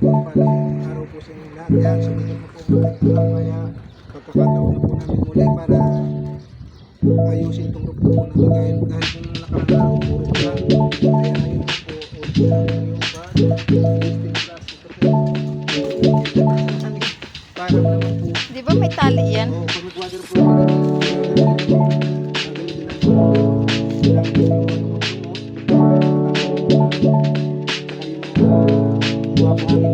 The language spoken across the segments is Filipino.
mapagpalang araw po sa inyong lahat. Yan, sumunod na po alam. Kaya pagkakataon po namin muli para ayusin itong grupo po natin dahil, dahil po nung nakarang araw, puro ulan. Kaya ayun po, na namin yung class. Ito po. Parang naman po Di ba may tali yan? Oo, pag nag-water pro ka na,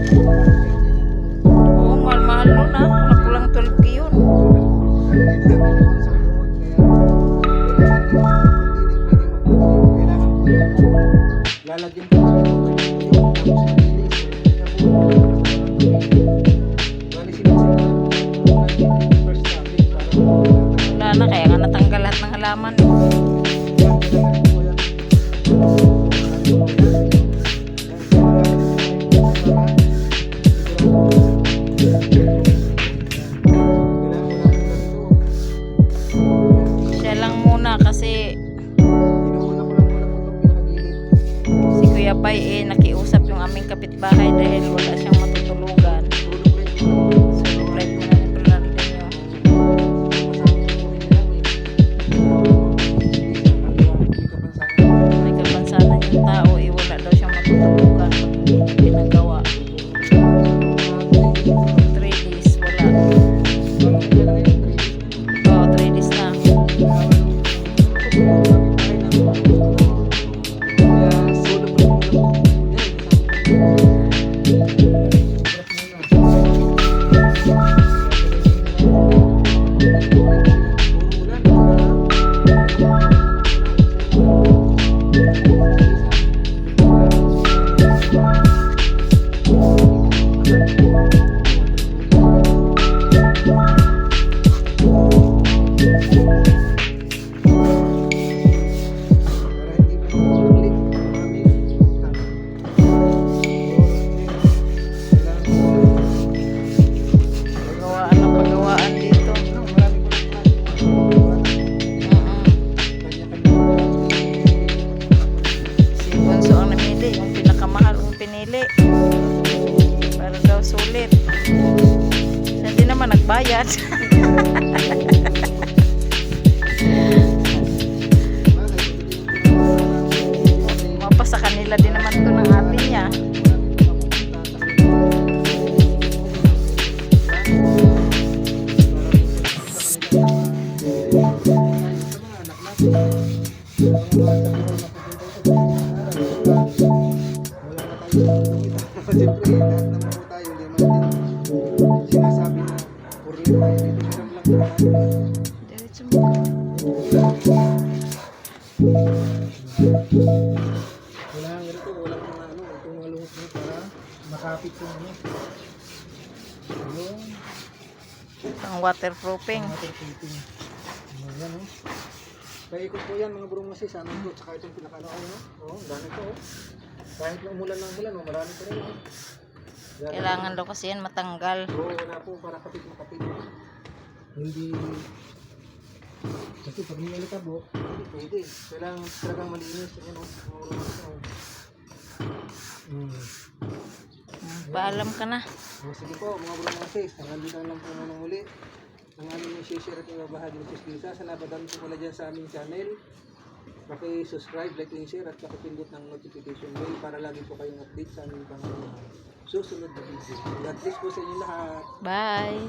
Oo, mahal-mahal nun ah. Kulang-kulang 12 yun. Lalagyan po si Kuya Bay eh nakiusap yung aming kapitbahay dahil wala siyang Siya din naman nagbayad. Mapa sa kanila din naman to ng ate niya. Siyempre, lahat naman sinasabi na purli lang po tayo. Diretso mo. Wala nga wala mga ano, lungot mo para makapit yung ano. Yung Ang waterproofing. waterproofing. Ayan o. Paikot po yan mga burong masis, ano ito, tsaka itong pinakano ano, oh, dami po oh. Kahit na umulan ng ulan, oh, marami pa rin oh. Kailangan daw kasi yan matanggal. Oo, wala po, para kapit makapit. Hindi, kasi pag may alikabo, hindi pwede. Kailangan talagang malinis. Ayan o, mga burong masis oh. Hmm. Mm, Paalam ka na. Oh, sige po, mga burong masis, hanggang dito na lang po muna muli. Ang aming share at ibabahagi ng Kusdisa. Sana ba dami po pala dyan sa aming channel. Paki-subscribe, like, and share at pakipindot ng notification bell para lagi po kayong update sa aming pang susunod na video. God bless po sa inyo lahat. Bye.